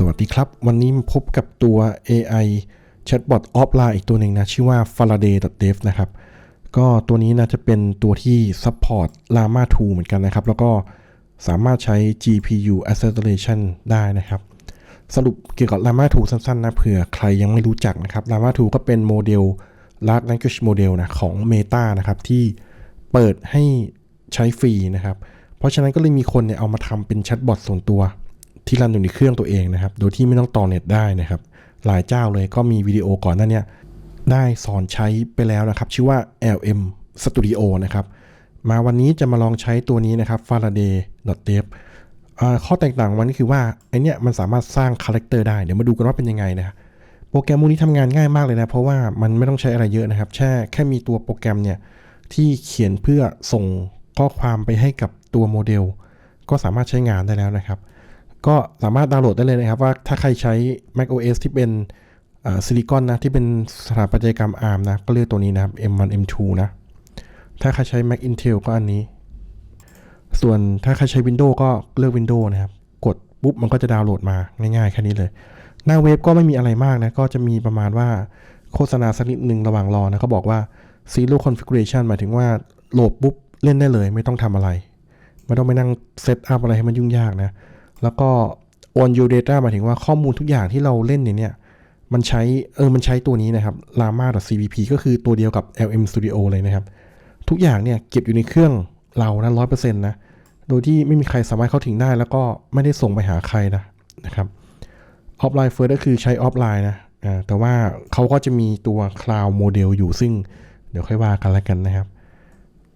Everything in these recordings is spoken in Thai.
สวัสดีครับ วันนี้มาพบกับตัว AI Chatbot ออฟไลน์อีกตัวหนึ่งนะ ชื่อว่า Faraday.dev นะครับ ก็ตัวนี้นะจะเป็นตัวที่ support Llama 2 เหมือนกันนะครับ แล้วก็สามารถใช้ GPU acceleration ได้นะครับ สรุปเกี่ยวกับ Llama 2 สั้นๆนะเผื่อใครยังไม่รู้จักนะครับ Llama 2 ก็เป็นโมเดล Large Language Model นะของ Meta นะครับที่เปิดให้ใช้ฟรีนะครับ เพราะฉะนั้นก็เลยมีคนเนี่ยเอามาทำเป็นแชทบอทส่วนตัว ที่รันอยู่ในเครื่องตัวเองนะครับ โดยที่ไม่ต้องต่อเน็ตได้นะครับ หลายเจ้าเลยก็มีวิดีโอก่อนหน้านี้ได้สอนใช้ไปแล้วนะครับ ชื่อว่า LM Studio นะครับ มาวันนี้จะมาลองใช้ตัวนี้นะครับ Faraday d e v ข้อแตกต่างมันก็คือว่าไอเนี้ยมันสามารถสร้างคาแรคเตอร์ได้ เดี๋ยวมาดูกันว่าเป็นยังไงนะครับโปรแกรมพวกนี้ทำงานง่ายมากเลยนะ เพราะว่ามันไม่ต้องใช้อะไรเยอะนะครับ แค่แค่มีตัวโปรแกรมเนี่ยที่เขียนเพื่อส่งข้อความไปให้กับตัวโมเดล ก็สามารถใช้งานได้แล้วนะครับ ก็สามารถดาวน์โหลดได้เลยนะครับ ว่าถ้าใครใช้ Mac OS ที่เป็นซิลิคอนนะ ที่เป็นสถาปัตยกรรม ARM นะ ก็เลือกตัวนี้นะครับ M1 M2 นะ ถ้าใครใช้ Mac Intel ก็อันนี้ ส่วนถ้าใครใช้ Windows ก็เลือก Windows นะครับ กดปุ๊บมันก็จะดาวน์โหลดมาง่ายๆแค่นี้เลย หน้าเว็บก็ไม่มีอะไรมากนะ ก็จะมีประมาณว่าโฆษณาสักนิดหนึ่งระหว่างรอนะเขาบอกว่า Zero Configuration หมายถึงว่าโหลดปุ๊บเล่นได้เลย ไม่ต้องทำอะไร ไม่ต้องไปนั่งเซตอัพอะไรให้มันยุ่งยากนะ แล้วก็ on your data หมายถึงว่าข้อมูลทุกอย่างที่เราเล่นเนี่ย มันใช้เออมันใช้ตัวนี้นะครับ llama.cpp ก็คือตัวเดียวกับ lm studio เลยนะครับ ทุกอย่างเนี่ยเก็บอยู่ในเครื่องเรานะร้อยเปอร์เซ็นต์นะ โดยที่ไม่มีใครสามารถเข้าถึงได้ แล้วก็ไม่ได้ส่งไปหาใครนะนะครับ offline first ก็คือใช้ offline นะแต่ว่าเขาก็จะมีตัว cloud model อยู่ซึ่งเดี๋ยวค่อยว่ากันแล้วกันนะครับ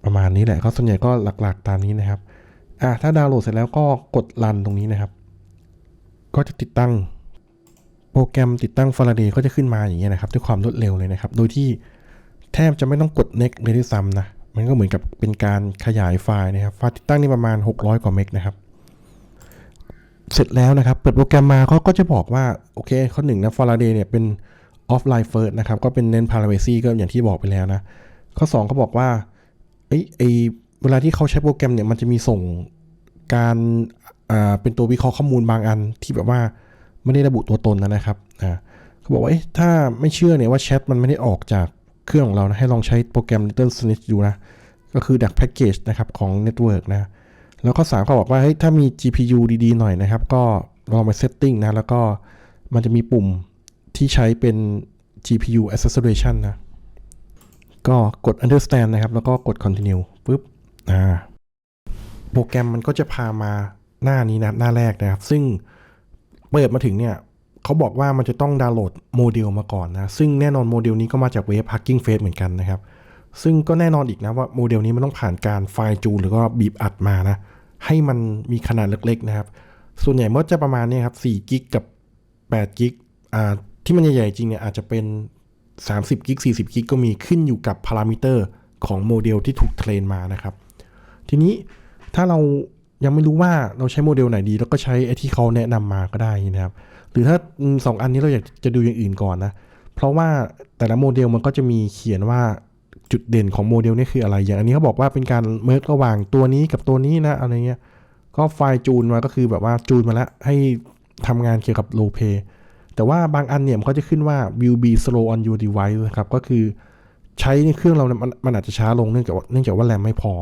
ประมาณนี้แหละก็ส่วนใหญ่ก็หลักๆตามนี้นะครับ อะถ้าดาวน์โหลดเสร็จแล้วก็กดรันตรงนี้นะครับ ก็จะติดตั้งโปรแกรมติดตั้ง Faraday ก็จะขึ้นมาอย่างเงี้ยนะครับ ด้วยความรวดเร็วเลยนะครับ โดยที่แทบจะไม่ต้องกด next เลยด้วยซ้ำนะ มันก็เหมือนกับเป็นการขยายไฟล์นะครับไฟล์ติดตั้งนี่ประมาณ 600 กว่าเมกนะครับ เสร็จแล้วนะครับ เปิดโปรแกรมมาเขาก็จะบอกว่า โอเค ข้อหนึ่งนะ Faraday เนี่ยเป็น offline first นะครับ ก็เป็นเน้น privacy ก็อย่างที่บอกไปแล้วนะ ข้อ2เขาบอกว่าเอ้ไอ เวลาที่เขาใช้โปรแกรมเนี่ยมันจะมีส่งการเป็นตัววิเคราะห์ข้อมูลบางอันที่แบบว่าไม่ได้ระบุตัวตนนะครับเขาบอกว่าถ้าไม่เชื่อเนี่ยว่าแชทมันไม่ได้ออกจากเครื่องของเรานะให้ลองใช้โปรแกรม Little Snitch ดูนะ ก็คือดักแพ็กเกจนะครับของ Network นะ แล้วข้อ3เขาบอกว่าเฮ้ยถ้ามี GPU ดีๆ หน่อยนะครับ ก็ลองไป setting นะ แล้วก็มันจะมีปุ่มที่ใช้เป็น GPU acceleration นะ ก็กด understand นะครับ แล้วก็กด continue ปุ๊บ อ่าโปรแกรมมันก็จะพามาหน้านี้นะหน้าแรกนะครับ ซึ่งเปิดมาถึงเนี่ยเขาบอกว่ามันจะต้องดาวน์โหลดโมเดลมาก่อนนะ ซึ่งแน่นอนโมเดลนี้ก็มาจากเว็บ Hugging Face เหมือนกันนะครับ ซึ่งก็แน่นอนอีกนะว่าโมเดลนี้มันต้องผ่านการไฟล์จูนหรือก็บีบอัดมานะ ให้มันมีขนาดเล็กๆนะครับ ส่วนใหญ่มันจะประมาณนี้ครับ4กิกกับ8กิกอ่าที่มันใหญ่ๆจริงเนี่ยอาจจะเป็น 30กิก40กิกก็มีขึ้นอยู่กับพารามิเตอร์ของโมเดลที่ถูกเทรนมานะครับ ทีนี้ถ้าเรายังไม่รู้ว่าเราใช้โมเดลไหนดี แล้วก็ใช้ไอ้ที่เขาแนะนำมาก็ได้นะครับ หรือถ้าสองอันนี้เราอยากจะดูอย่างอื่นก่อนนะ เพราะว่าแต่ละโมเดลมันก็จะมีเขียนว่าจุดเด่นของโมเดลนี่คืออะไร อย่างอันนี้เขาบอกว่าเป็นการเมิร์ระหว่างตัวนี้กับตัวนี้นะอะไรเงี้ย ก็ไฟล์จูนมาก็คือแบบว่าจูนมาแล้วให้ทำงานเกี่ยวกับ low pay แต่ว่าบางอันเนี่ยมันก็จะขึ้นว่า will be slow on your device นะครับ ก็คือใช้ในเครื่องเราเนี่ยมันมันอาจจะช้าลงเนื่องจากเนื่องจากว่าแรมไม่พอ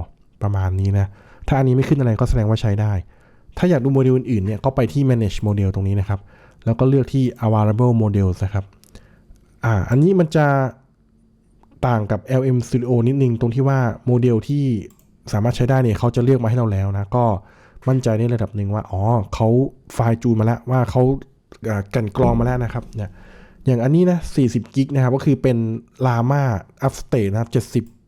ประมาณนี้นะ ถ้าอันนี้ไม่ขึ้นอะไรก็แสดงว่าใช้ได้ ถ้าอยากดูโมเดลอื่นๆเนี่ย ก็ไปที่ manage model ตรงนี้นะครับ แล้วก็เลือกที่ available models นะครับ อ่า อันนี้มันจะต่างกับ LM Studio นิดนึงตรงที่ว่าโมเดลที่สามารถใช้ได้เนี่ยเขาจะเลือกมาให้เราแล้วนะ ก็มั่นใจในระดับหนึ่งว่า อ๋อเขาไฟล์จูนมาแล้วว่าเขากันกรองมาแล้วนะครับเนี่ยอย่างอันนี้นะ40กิกนะครับ ก็คือเป็น Llama Upstate นะครับ70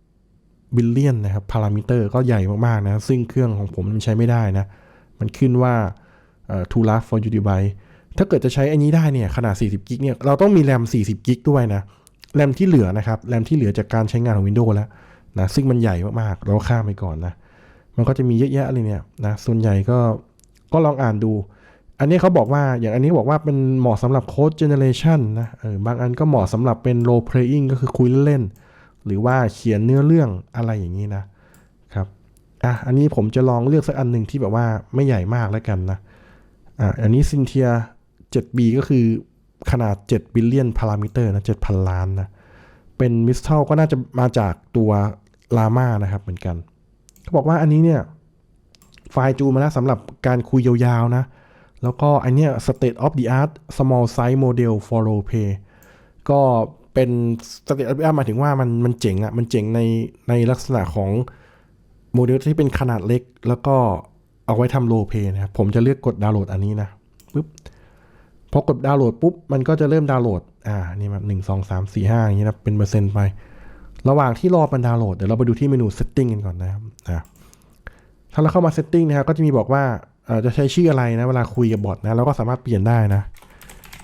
บิลเลียนนะครับพารามิเตอร์ก็ใหญ่มากๆนะ ซึ่งเครื่องของผมมันใช้ไม่ได้นะ มันขึ้นว่าเอ่อ too large for you device ถ้าเกิดจะใช้อันนี้ได้เนี่ย ขนาด 40 กิกเนี่ย เราต้องมีแรม 40 กิกด้วยนะ แรมที่เหลือนะครับ แรมที่เหลือจากการใช้งานของ Windows แล้วนะ ซึ่งมันใหญ่มากๆ เราข้ามไปก่อนนะ มันก็จะมีเยอะแยะเลยเนี่ยนะ ส่วนใหญ่ก็ ก็ลองอ่านดู อันนี้เขาบอกว่า อย่างอันนี้บอกว่าเป็นเหมาะสำหรับโค้ดเจเนเรชันนะ เออ บางอันก็เหมาะสำหรับเป็น role playing ก็คือคุยเล่น หรือว่าเขียนเนื้อเรื่องอะไรอย่างนี้นะครับอะอันนี้ผมจะลองเลือกสักอันหนึ่งที่แบบว่าไม่ใหญ่มากแล้วกันนะอะอันนี้ซินเทีย 7B ก็คือขนาด7 billion parameter นะ7,000 ล้านนะเป็นมิสเทลก็น่าจะมาจากตัวลาม่านะครับเหมือนกันเขาบอกว่าอันนี้เนี่ยไฟล์จูนมาแล้วสำหรับการคุยยาวๆนะ แล้วก็อันเนี้ย state of the art small size model for role play ก็ เป็น state of the art หมายถึงว่ามันมันเจ๋งอะมันเจ๋งในในลักษณะของโมเดลที่เป็นขนาดเล็ก แล้วก็เอาไว้ทำโลเพย์นะครับผมจะเลือกกดดาวน์โหลดอันนี้นะปุ๊บพอกดดาวน์โหลดปุ๊บ มันก็จะเริ่มดาวน์โหลด อ่า นี่มาหนึ่งสองสามสี่ห้าอย่างนี้นะ เป็นเปอร์เซ็นต์ไป ระหว่างที่รอมันดาวน์โหลด เดี๋ยวเราไปดูที่เมนู setting กันก่อนนะครับอ่าถ้าเราเข้ามา setting นะครับ ก็จะมีบอกว่าจะใช้ชื่ออะไรนะ เวลาคุยกับบอทนะ เราก็สามารถเปลี่ยนได้นะ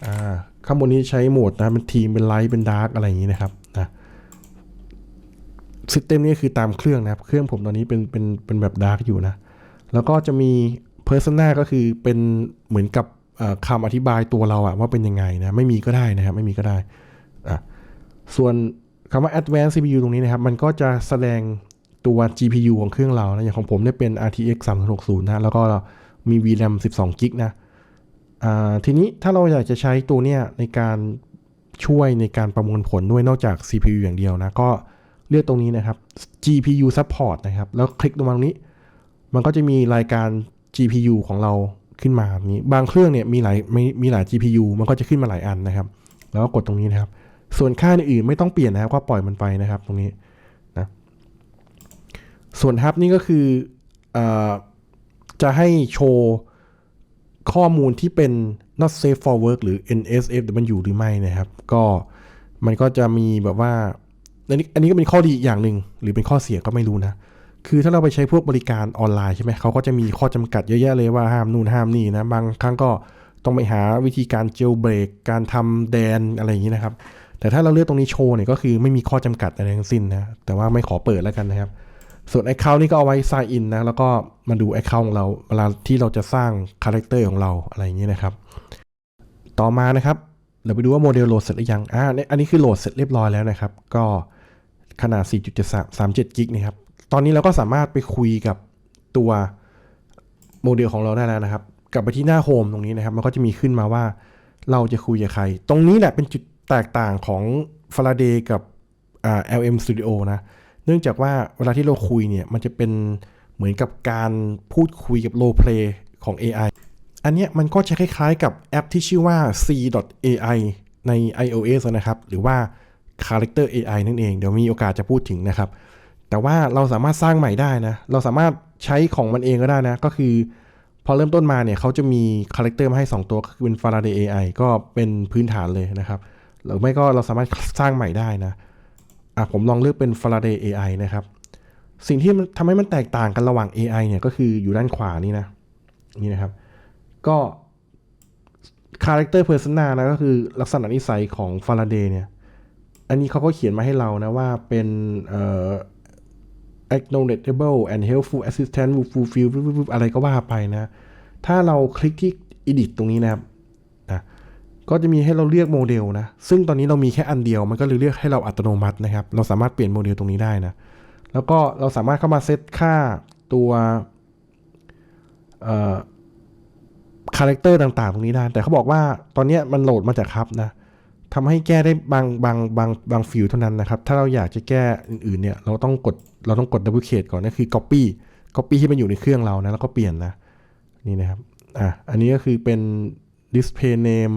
อ่า ข้างบนนี้ใช้โหมดนะเป็นทีมเป็นไลท์เป็นดาร์กอะไรอย่างนี้นะครับนะซิสเต็มนี้คือตามเครื่องนะครับ เครื่องผมตอนนี้เป็นเป็นเป็นแบบดาร์กอยู่นะ แล้วก็จะมี persona ก็คือเป็นเหมือนกับเอ่อคำอธิบายตัวเราอะว่าเป็นยังไงนะ ไม่มีก็ได้นะครับ ไม่มีก็ได้อะส่วนคำว่า advanced CPU ตรงนี้นะครับ มันก็จะแสดงตัว GPU ของเครื่องเรานะอย่างของผมเนี่ยเป็น RTX 3060นะ แล้วก็มี VRAM 12 g b นะ ทีนี้ถ้าเราอยากจะใช้ตัวเนี้ยในการช่วยในการประมวลผลด้วยนอกจาก CPU อย่างเดียวนะ ก็เลือกตรงนี้นะครับ GPU support นะครับ แล้วคลิกตรงมาตรงนี้ มันก็จะมีรายการ GPU ของเราขึ้นมาแบบนี้บางเครื่องเนี่ยมีหลายมีมีหลาย GPU มันก็จะขึ้นมาหลายอันนะครับ แล้วก็กดตรงนี้นะครับ ส่วนค่าอื่นไม่ต้องเปลี่ยนนะครับก็ปล่อยมันไปนะครับ ตรงนี้นะส่วนฮับนี่ก็คืออจะให้โชว์ ข้อมูลที่เป็น not safe for work หรือ NSFW หรือไม่นะครับ ก็มันก็จะมีแบบว่า อันนี้อันนี้ก็เป็นข้อดีอีกอย่างหนึ่งหรือเป็นข้อเสียก็ไม่รู้นะ คือถ้าเราไปใช้พวกบริการออนไลน์ใช่ไหมเขาก็จะมีข้อจำกัดเยอะแยะเลยว่าห้ามนู่นห้ามนี่นะ บางครั้งก็ต้องไปหาวิธีการเจลเบรกการทำแดนอะไรอย่างนี้นะครับ แต่ถ้าเราเลือกตรงนี้โชว์เนี่ยก็คือไม่มีข้อจำกัดอะไรทั้งสิ้นนะ แต่ว่าไม่ขอเปิดแล้วกันนะครับ ส่วน Account นี่ก็เอาไว้ sign in นะ แล้วก็มาดู Account ของเรา เวลาที่เราจะสร้างคาแรคเตอร์ของเราอะไรอย่างนี้นะครับ ต่อมานะครับ เราไปดูว่าโมเดลโหลดเสร็จหรือยัง อ่าเนี่ยอันนี้คือโหลดเสร็จเรียบร้อยแล้วนะครับ ก็ขนาด 4.37กิกนะครับ ตอนนี้เราก็สามารถไปคุยกับตัวโมเดลของเราได้แล้วนะครับ กลับไปที่หน้าโฮมตรงนี้นะครับ มันก็จะมีขึ้นมาว่าเราจะคุยกับใคร ตรงนี้แหละเป็นจุดแตกต่างของ Faraday กับอ่า LM Studio นะ เนื่องจากว่าเวลาที่เราคุยเนี่ยมันจะเป็นเหมือนกับการพูดคุยกับ role play ของ AI อันเนี้ยมันก็จะคล้ายๆกับแอปที่ชื่อว่า c.ai ใน iOS นะครับ หรือว่า Character AI นั่นเอง เดี๋ยวมีโอกาสจะพูดถึงนะครับ แต่ว่าเราสามารถสร้างใหม่ได้นะ เราสามารถใช้ของมันเองก็ได้นะ ก็คือ พอเริ่มต้นมาเนี่ยเขาจะมีคาแรคเตอร์มาให้ 2 ตัวก็คือเป็น Faraday AI ก็เป็นพื้นฐานเลยนะครับ หรือไม่ก็เราสามารถสร้างใหม่ได้นะ อะผมลองเลือกเป็น Faraday AI นะครับ สิ่งที่ทำให้มันแตกต่างกันระหว่าง AI เนี่ยก็คืออยู่ด้านขวานี่นะ นี่นะครับ ก็ Character Persona นะก็คือลักษณะนิสัยของ Faraday เนี่ย อันนี้เขาก็เขียนมาให้เรานะว่าเป็นเอ่อ acknowledgeable and helpful assistant will fulfill อะไรก็ว่าไปนะ ถ้าเราคลิกที่ edit ตรงนี้นะครับนะ ก็จะมีให้เราเลือกโมเดลนะ ซึ่งตอนนี้เรามีแค่อันเดียว มันก็เลยเลือกให้เราอัตโนมัตินะครับ เราสามารถเปลี่ยนโมเดลตรงนี้ได้นะ แล้วก็เราสามารถเข้ามาเซตค่าตัวคาแรคเตอร์ต่างๆ ตรงนี้ได้ แต่เขาบอกว่าตอนนี้มันโหลดมาจากฮับนะทำให้แก้ได้บางบางบางบางฟิลเท่านั้นนะครับ ถ้าเราอยากจะแก้อื่นๆเนี่ย เราต้องกด เราต้องกด double click ก่อนนั่นคือ copy copy ที่มันอยู่ในเครื่องเรานะ แล้วก็เปลี่ยนนะ นี่นะครับ อะ อันนี้ก็คือเป็น display name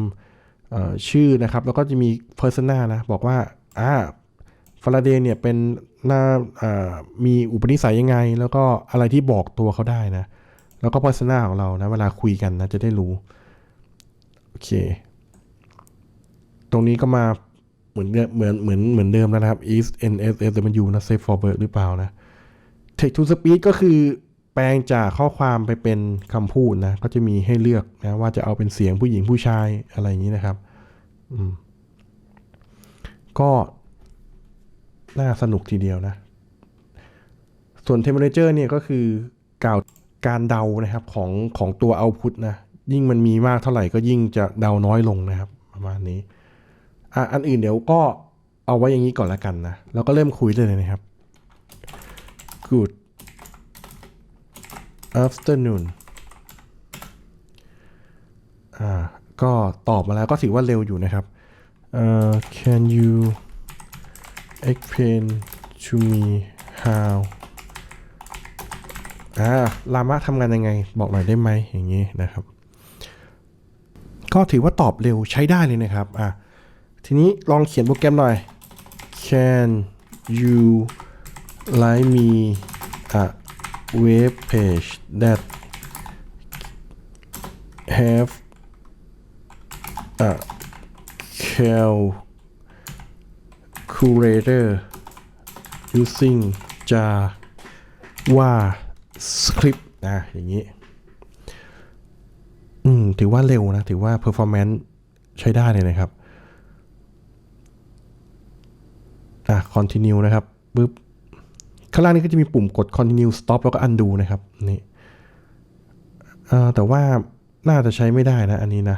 ชื่อนะครับ แล้วก็จะมี persona นะ บอกว่าอ่าฟาราเดย์เนี่ยเป็นหน้าอ่ามีอุปนิสัยยังไง แล้วก็อะไรที่บอกตัวเขาได้นะ แล้วก็ persona ของเรานะ เวลาคุยกันนะ จะได้รู้ โอเค ตรงนี้ก็มาเหมือนเดิมเหมือนเหมือนเหมือนเดิมแล้วนะครับ is n s s w นะ safe for work หรือเปล่านะ text to speech ก็คือ แปลงจากข้อความไปเป็นคำพูดนะก็จะมีให้เลือกนะว่าจะเอาเป็นเสียงผู้หญิงผู้ชายอะไรอย่างนี้นะครับอืมก็น่าสนุกทีเดียวนะ ส่วน temperature เนี่ยก็คือกล่าวการเดานะครับของของตัว output นะ ยิ่งมันมีมากเท่าไหร่ก็ยิ่งจะเดาน้อยลงนะครับ ประมาณนี้อะอันอื่นเดี๋ยวก็เอาไว้อย่างนี้ก่อนละกันนะ แล้วก็เริ่มคุยเลยนะครับ good afternoon อ่า ก็ตอบมาแล้วก็ถือว่าเร็วอยู่นะครับเอ่อ can you explain to me how อ่าลามะทำงานยังไง บอกหน่อยได้ไหมอย่างนี้นะครับ ก็ถือว่าตอบเร็วใช้ได้เลยนะครับ อะ ทีนี้ลองเขียนโปรแกรมหน่อย Can you write me a web page that have a calculator using JavaScript นะอย่างนี้ อืม ถือว่าเร็วนะ ถือว่า performance ใช้ได้เลยนะครับ อะ continue นะครับปึ๊บ ข้างล่างนี้ก็จะมีปุ่มกด continue stop แล้วก็ undo นะครับนี่แต่ว่าน่าจะใช้ไม่ได้นะอันนี้นะ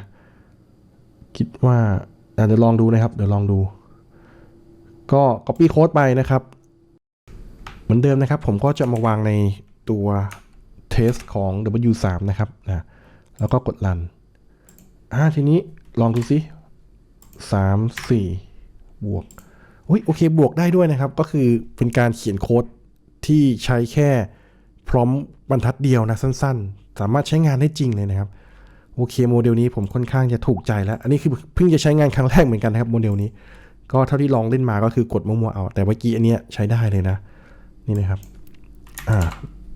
คิดว่าอะเดี๋ยวลองดูนะครับ เดี๋ยวลองดู ก็ copy code ไปนะครับ เหมือนเดิมนะครับ ผมก็จะมาวางในตัว test ของ W3 นะครับนะแล้วก็กด run อ่าทีนี้ลองดูสิสามสี่บวกอุ้ยโอเคบวกได้ด้วยนะครับ ก็คือเป็นการเขียนโค้ด ที่ใช้แค่พร้อมบรรทัดเดียวนะสั้น ๆ สามารถใช้งานได้จริงเลยนะครับโอเคโมเดลนี้ผมค่อนข้างจะถูกใจแล้ว อันนี้คือเพิ่งจะใช้งานครั้งแรกเหมือนกันนะครับโมเดลนี้ ก็เท่าที่ลองเล่นมาก็คือกดมั่วๆเอา แต่เมื่อกี้อันเนี้ยใช้ได้เลยนะ นี่นะครับอ่า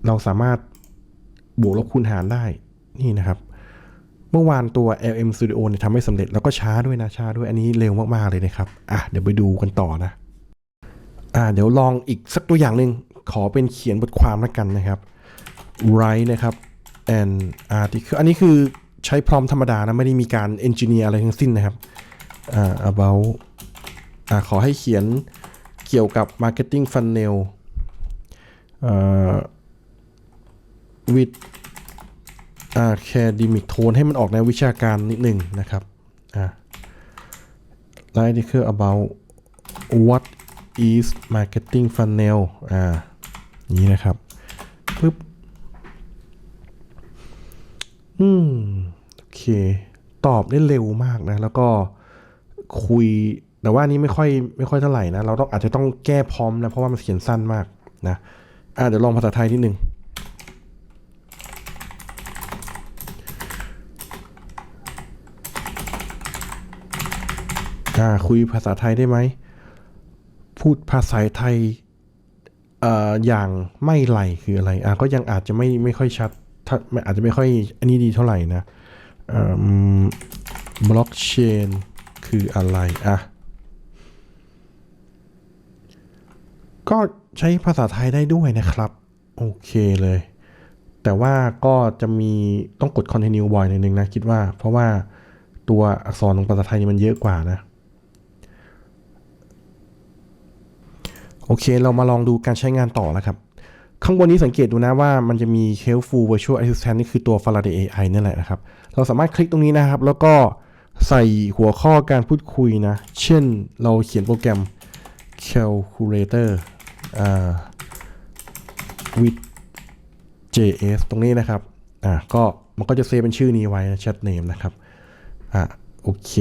เราสามารถบวกลบคูณหารได้นี่นะครับ เมื่อวานตัว LM Studio เนี่ยทำไม่สำเร็จแล้วก็ช้าด้วยนะช้าด้วยอันนี้เร็วมากๆเลยนะครับอะเดี๋ยวไปดูกันต่อนะอ่าเดี๋ยวลองอีกสักตัวอย่างหนึ่ง ขอเป็นเขียนบทความแล้วกันนะครับ write นะครับ and article อันนี้คือใช้พร้อมธรรมดานะ ไม่ได้มีการ engineer อะไรทั้งสิ้นนะครับอ่า about อขอให้เขียนเกี่ยวกับ marketing funnel เอ่อ with academic tone ให้มันออกในววิชาการนิดหนึ่งนะครับ อ่า article about what is marketing funnel อ่า นี้นะครับปึ๊บอืมโอเค ตอบได้เร็วมากนะ แล้วก็คุย แต่ว่านี้ไม่ค่อยไม่ค่อยเท่าไหร่นะ เราต้องอาจจะต้องแก้พร้อมนะ เพราะว่ามันเขียนสั้นมากนะ อ่าเดี๋ยวลองภาษาไทยนิดหนึ่งอ่าคุยภาษาไทยได้ไหม พูดภาษาไทย อย่างไม่ไหลคืออะไรอ่าก็ยังอาจจะไม่ไม่ค่อยชัดถ้าอาจจะไม่ค่อยอันนี้ดีเท่าไหร่นะบล็อกเชนคืออะไรอะก็ใช้ภาษาไทยได้ด้วยนะครับ โอเคเลย แต่ว่าก็จะมีต้องกด continue บ่อยหนึ่งนะ คิดว่า เพราะว่าตัวอักษรของภาษาไทยนี่มันเยอะกว่านะ โอเค เรามาลองดูการใช้งานต่อแล้วครับ ข้างบนนี้สังเกตดูนะว่ามันจะมี Helpful Virtual Assistant นี่คือตัว Faraday AI นี่แหละนะครับ เราสามารถคลิกตรงนี้นะครับ แล้วก็ใส่หัวข้อการพูดคุยนะ เช่นเราเขียนโปรแกรม Calculator อ่า with JS ตรงนี้นะครับ อ่า ก็มันก็จะเซฟเป็นชื่อนี้ไว้นะ chat name นะครับ อะโอเค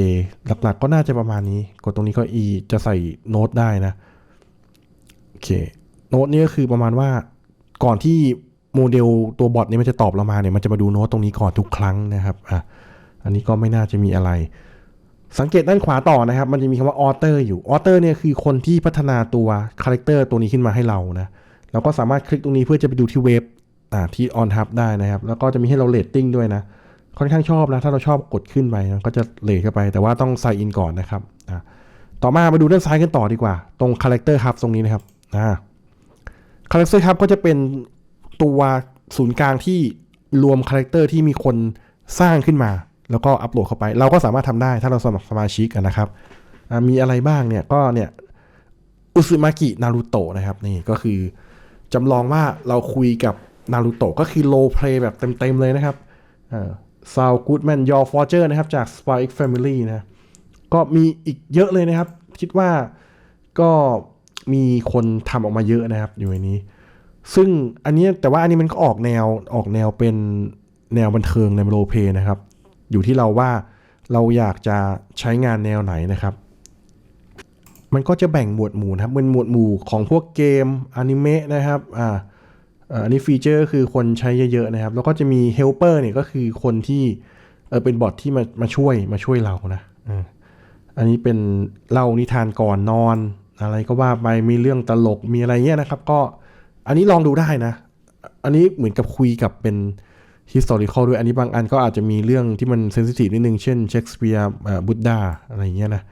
หลักๆก็น่าจะประมาณนี้ กดตรงนี้ก็ e จะใส่โน้ตได้นะ อเคโน้ตนี่ก็คือประมาณว่าก่อนที่โมเดลตัวบอทนี้มันจะตอบเรามาเนี่ยมันจะมาดูโน้ตตรงนี้ก่อนทุกครั้งนะครับอะอันนี้ก็ไม่น่าจะมีอะไร สังเกตด้านขวาต่อนะครับ มันจะมีคำว่า author อยู่ author เนี่ยคือคนที่พัฒนาตัวคาแรคเตอร์ตัวนี้ขึ้นมาให้เรานะเราก็สามารถคลิกตรงนี้เพื่อจะไปดูที่เว็บอ่าที่ on hub ได้นะครับ แล้วก็จะมีให้เราเรตติ้งด้วยนะ ค่อนข้างชอบนะ ถ้าเราชอบกดขึ้นไปนะก็จะเลทเข้าไป แต่ว่าต้อง sign in ก่อนนะครับอ่าต่อมามาดูด้านซ้ายกันต่อดีกว่า ตรง character hub ตรงนี้นะครับ อ่า character hub ก็จะเป็นตัวศูนย์กลางที่รวมคาแรคเตอร์ที่มีคนสร้างขึ้นมา แล้วก็อัปโหลดเข้าไป เราก็สามารถทำได้ถ้าเราสมัครสมาชิกกันนะครับมีอะไรบ้างเนี่ยก็เนี่ยอุซึมากินารูโตะนะครับนี่ก็คือจำลองว่าเราคุยกับนารูโตะก็คือโลเพลย์แบบเต็ม ๆ เลยนะครับซาวกูดแมนยอร์ฟอร์เจอร์นะครับ จาก Spy X Family นะ ก็มีอีกเยอะเลยนะครับ คิดว่าก็ มีคนทำออกมาเยอะนะครับ อยู่ในนี้ ซึ่งอันนี้แต่ว่าอันนี้มันก็ออกแนวออกแนวเป็นแนวบันเทิงในโรเพนะครับ อยู่ที่เราว่าเราอยากจะใช้งานแนวไหนนะครับ มันก็จะแบ่งหมวดหมู่นะครับเป็นหมวดหมู่ของพวกเกมอนิเมะนะครับอ่าอันนี้ฟีเจอร์คือคนใช้เยอะๆนะครับ แล้วก็จะมีเฮลเปอร์เนี่ยก็คือคนที่เออเป็นบอทที่มามาช่วยมาช่วยเรานะอ่าอันนี้เป็นเล่านิทานก่อนนอน อะไรก็ว่าไปมีเรื่องตลกมีอะไรเงี้ยนะครับ ก็อันนี้ลองดูได้นะ อันนี้เหมือนกับคุยกับเป็น historical ด้วย อันนี้บางอันก็อาจจะมีเรื่องที่มันเซนซิทีฟนิดนึง เช่นเชคสเปียร์บุตดาอะไรเงี้ยนะ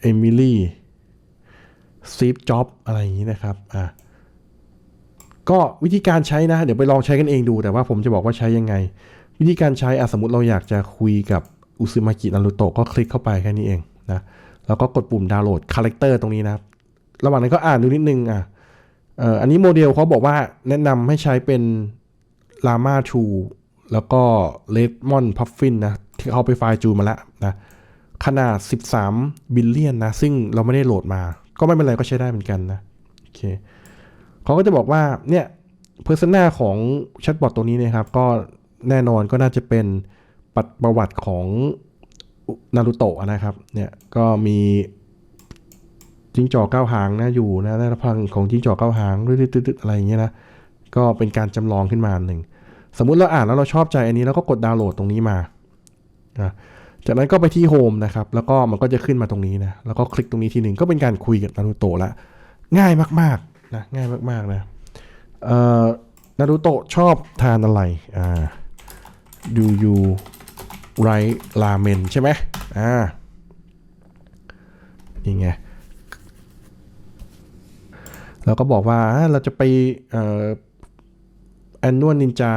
เอมิลี่ซีฟจ็อบอะไรอย่างงี้นะครับอะก็วิธีการใช้นะ เดี๋ยวไปลองใช้กันเองดู แต่ว่าผมจะบอกว่าใช้ยังไง วิธีการใช้อะสมมติเราอยากจะคุยกับอุซึมากินารุโตะก็คลิกเข้าไปแค่นี้เองนะ แล้วก็กดปุ่มดาวน์โหลดคาแรคเตอร์ตรงนี้นะครับ ระหว่างนั้นก็อ่านดูนิดนึงอะอันนี้โมเดลเขาบอกว่าแนะนำให้ใช้เป็น Llama 2แล้วก็ Redmond Puffin นะ ที่เขาไปไฟล์จูมาแล้วนะ ขนาด 13 บิลเลียนนะ ซึ่งเราไม่ได้โหลดมา ก็ไม่เป็นไรก็ใช้ได้เหมือนกันนะ โอเคเขาก็จะบอกว่า เนี่ยเพอร์ซนาของแชทบอทตัวนี้นะครับ ก็แน่นอนก็น่าจะเป็นปัดประวัติของ นารูโตะนะครับ เนี่ยก็มีจิ้งจอกเก้าหางนะอยู่นะได้รับพลังของจิ้งจอกเก้าหางตืดๆอะไรอย่างเงี้ยนะก็เป็นการจำลองขึ้นมาหนึ่งสมมุติเราอ่านแล้วเราชอบใจอันนี้แล้วก็กดดาวน์โหลดตรงนี้มานะจากนั้นก็ไปที่โฮมนะครับ แล้วก็มันก็จะขึ้นมาตรงนี้นะแล้วก็คลิกตรงนี้ทีหนึ่งก็เป็นการคุยกับนารูโตะละง่ายมากๆนะง่ายมากๆนะนารูโตะชอบทานอะไรอ่า do you like ramen ใช่ไหมอ่านี่ไงแล้วก็บอกว่าเราจะไปเอ่อ annual ninja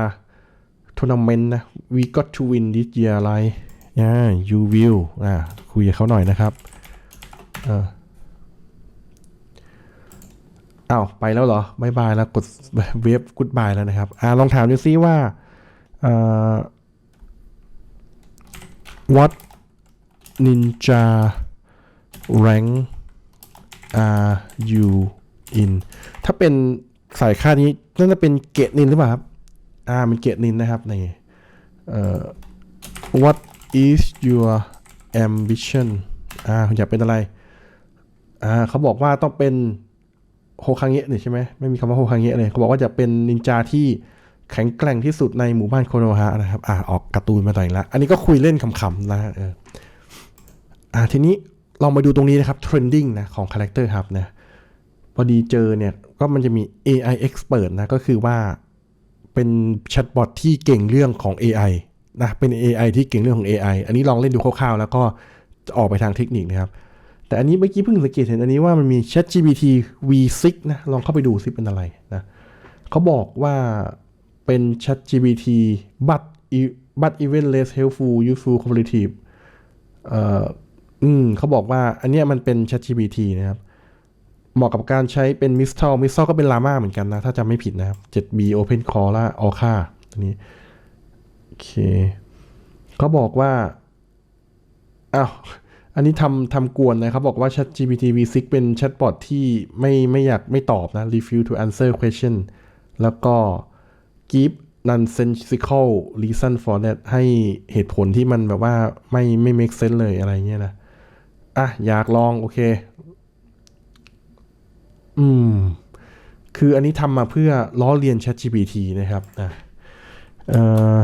tournament นะ we got to win this year อะไรอ่า you will อ่าคุยกับเขาหน่อยนะครับเอออ้าวไปแล้วเหรอบายบายแล้วกดเวฟกุดบายแล้วนะครับอ่าลองถามดูซิว่าอ่อ what ninja rank are you in ถ้าเป็นสายค่านี้น่าจะเป็นเกตนินหรือเปล่าครับ อ่าเป็นเกตนินนะครับในเอ่อ what is your ambition อ่าอยากเป็นอะไร อ่าเขาบอกว่าต้องเป็นโฮคังเงะนี่ใช่ไหมไม่มีคำว่าโฮคังเงะเลยเขาบอกว่าจะเป็นนินจาที่ แข็งแกร่งที่สุดในหมู่บ้านโคโนฮะนะครับ อ่าออกการ์ตูนมาต่อยแล้วอันนี้ก็คุยเล่นขำๆนะเอออ่าทีนี้ลองมาดูตรงนี้นะครับ trending นะของ Character Hub นะพอดีเจอเนี่ย ก็มันจะมี AI expert นะ ก็คือว่าเป็นแชทบอทที่เก่งเรื่องของ AI นะ เป็น AI ที่เก่งเรื่องของ AI อันนี้ลองเล่นดูคร่าวๆ แล้วก็จะออกไปทางเทคนิคนะครับ แต่อันนี้เมื่อกี้เพิ่งสังเกตเห็นอันนี้ว่ามันมี ChatGPT V6 นะ ลองเข้าไปดูซิเป็นอะไรนะเขาบอกว่า เป็น ChatGPT but but even less helpful useful cooperative เอ่ออืมเขาบอกว่าอันเนี้ยมันเป็น ChatGPT นะครับ เหมาะกับการใช้เป็น Mistral Mistral ก็เป็น Llama เหมือนกันนะ ถ้าจำไม่ผิดนะครับ 7B Open Core และ Orca ตัวนี้ โอเคเขาบอกว่าอ้าวอันนี้ทำทำกวนนะเขาบอกว่า ChatGPT V6 เป็นแชทบอทที่ไม่ไม่อยากไม่ตอบนะ refuse to answer question แล้วก็ give nonsensical reason for that ให้เหตุผลที่มันแบบว่าไม่ไม่ make sense เลยอะไรเงี้ยนะ อะ อยากลอง โอเค อืม คืออันนี้ทำมาเพื่อล้อเลียน ChatGPT นะครับอะเอ่อ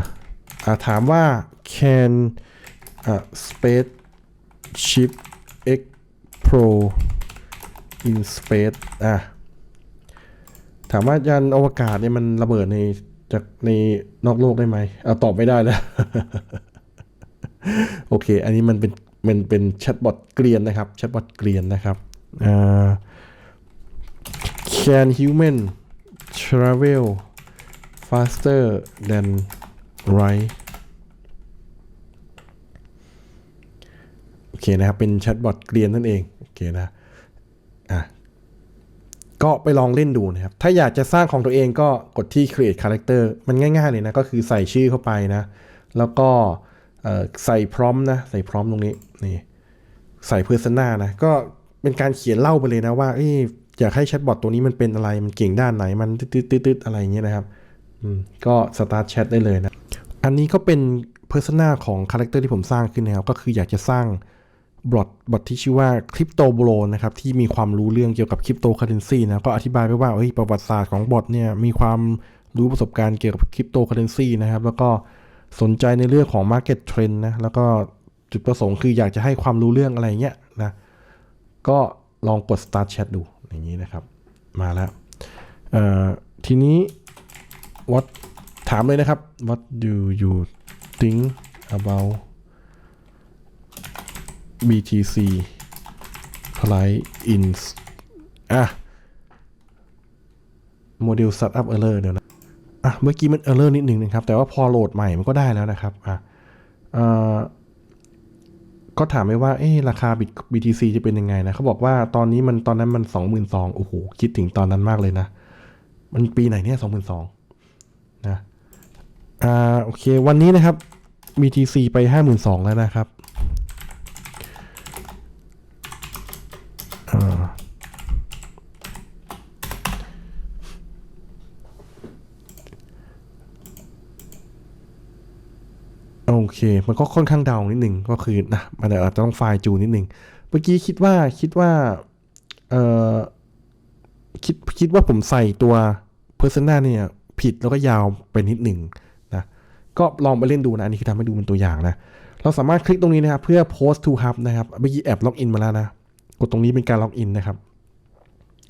อะถามว่า can อะ spaceship X Pro in space อะถามว่ายานอวกาศเนี่ยมันระเบิดใน จากในนอกโลกได้ไหมเอาตอบไม่ได้แล้ว โอเค อันนี้มันเป็นมันเป็นแชทบอทเกรียนนะครับแชทบอทเกรียนนะครับอ่า Can human travel faster than light โอเคนะครับ เป็นแชทบอทเกรียนนั่นเอง โอเคนะ ก็ไปลองเล่นดูนะครับ ถ้าอยากจะสร้างของตัวเองก็กดที่ create character มันง่ายๆเลยนะ ก็คือใส่ชื่อเข้าไปนะ แล้วก็ใส่พร้อมนะ ใส่พร้อมตรงนี้นี่ใส่ persona นะ ก็เป็นการเขียนเล่าไปเลยนะว่าเอ้ยอยากให้แชทบอทตัวนี้มันเป็นอะไร มันเก่งด้านไหน มันตืดๆอะไรอย่างเงี้ยนะครับอืมก็สตาร์ทแชทได้เลยนะ อันนี้ก็เป็นเพอร์ซนาของคาแรคเตอร์ที่ผมสร้างขึ้นนะครับ ก็คืออยากจะสร้าง บอทบอทที่ชื่อว่าคริปโตโบรนะครับที่มีความรู้เรื่องเกี่ยวกับคริปโตเคอเรนซีนะก็อธิบายไปว่าเฮ้ยประวัติศาสตร์ของบอทเนี่ยมีความรู้ประสบการณ์เกี่ยวกับคริปโตเคอเรนซีนะครับแล้วก็สนใจในเรื่องของ Market Trend นะแล้วก็จุดประสงค์คืออยากจะให้ความรู้เรื่องอะไรเงี้ยนะก็ลองกด start chat ดูอย่างนี้นะครับ มาแล้วทีนี้ what ถามเลยนะครับ what do you think about BTC price in อะโมเดล startup error เดี๋ยวนะ อะ เมื่อกี้มัน error นิดนึงนะครับ แต่ว่าพอโหลดใหม่มันก็ได้แล้วนะครับ อะเอ่อก็ถามไปว่า เอ๊ะราคา BTC จะเป็นยังไงนะ เขาบอกว่าตอนนี้มันตอนนั้นมัน 22,000โอ้โห คิดถึงตอนนั้นมากเลยนะ มันปีไหนเนี่ย22,000นะ อ่า โอเค วันนี้นะครับ BTC ไป 52,000 แล้วนะครับ โอเค มันก็ค่อนข้างเดานิดหนึ่งก็คือนะมันอาจจะต้องไฟจูนนิดหนึ่งเมื่อกี้คิดว่าคิดว่าเอ่อคิดคิดว่าผมใส่ตัว Persona เนี่ย ผิดแล้วก็ยาวไปนิดหนึ่งนะก็ลองไปเล่นดูนะ อันนี้คือทำให้ดูเป็นตัวอย่างนะ เราสามารถคลิกตรงนี้นะครับ เพื่อ post to hub นะครับเมื่อกี้แอบล็อกอินมาแล้วนะ กดตรงนี้เป็นการล็อกอินนะครับ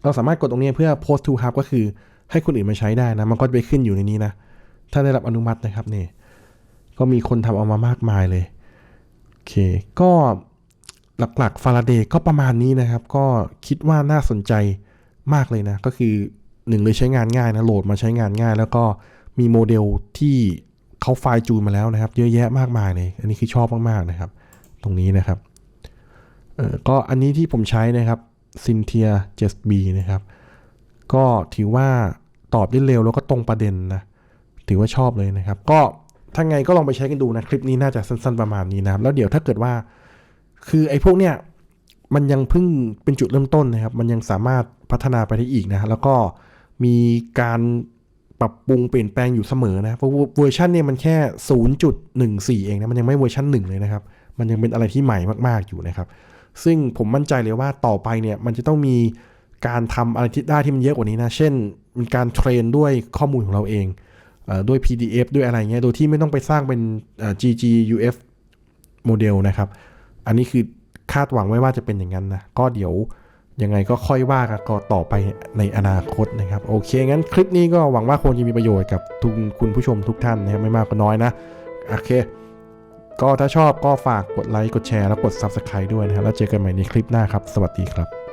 เราสามารถกดตรงนี้เพื่อ post to hub ก็คือให้คนอื่นมาใช้ได้นะ มันก็จะไปขึ้นอยู่ในนี้นะ ถ้าได้รับอนุมัตินะครับนี่ ก็มีคนทำเอามามากมายเลย โอเค ก็หลักๆฟาราเดย์ก็ประมาณนี้นะครับ ก็คิดว่าน่าสนใจมากเลยนะ ก็คือหนึ่งเลยใช้งานง่ายนะ โหลดมาใช้งานง่าย แล้วก็มีโมเดลที่เขาไฟล์จูนมาแล้วนะครับ เยอะแยะมากมายเลย อันนี้คือชอบมากๆนะครับ ตรงนี้นะครับเออก็อันนี้ที่ผมใช้นะครับ c y n t h i a 7B นะครับ ก็ถือว่าตอบได้เร็วแล้วก็ตรงประเด็นนะ ถือว่าชอบเลยนะครับ ก็ ถ้าไงก็ลองไปใช้กันดูนะ คลิปนี้น่าจะสั้นๆประมาณนี้นะครับ แล้วเดี๋ยวถ้าเกิดว่า คือไอ้พวกเนี้ยมันยังเพิ่งเป็นจุดเริ่มต้นนะครับ มันยังสามารถพัฒนาไปได้อีกนะ แล้วก็มีการปรับปรุงเปลี่ยนแปลงอยู่เสมอนะ เพราะเวอร์ชันเนี่ยมันแค่ 0.14 เองนะ มันยังไม่เวอร์ชัน1 เลยนะครับ มันยังเป็นอะไรที่ใหม่มากๆอยู่นะครับ ซึ่งผมมั่นใจเลยว่าต่อไปเนี่ยมันจะต้องมีการทำอะไรที่ได้ที่มันเยอะกว่านี้นะ เช่น มีการเทรนด้วยข้อมูลของเราเอง ด้วย PDF ด้วยอะไรเงี้ย โดยที่ไม่ต้องไปสร้างเป็น GGUF โมเดลนะครับ อันนี้คือคาดหวังไว้ว่าจะเป็นอย่างนั้นนะ ก็เดี๋ยวยังไงก็ค่อยว่ากันก็ต่อไปในอนาคตนะครับ โอเค งั้นคลิปนี้ก็หวังว่าคงจะมีประโยชน์กับทุกคุณผู้ชมทุกท่านนะครับไม่มากก็น้อยนะ โอเค ก็ถ้าชอบก็ฝากกดไลค์ กดแชร์ แล้วกด Subscribe ด้วยนะครับ แล้วเจอกันใหม่ในคลิปหน้าครับ สวัสดีครับ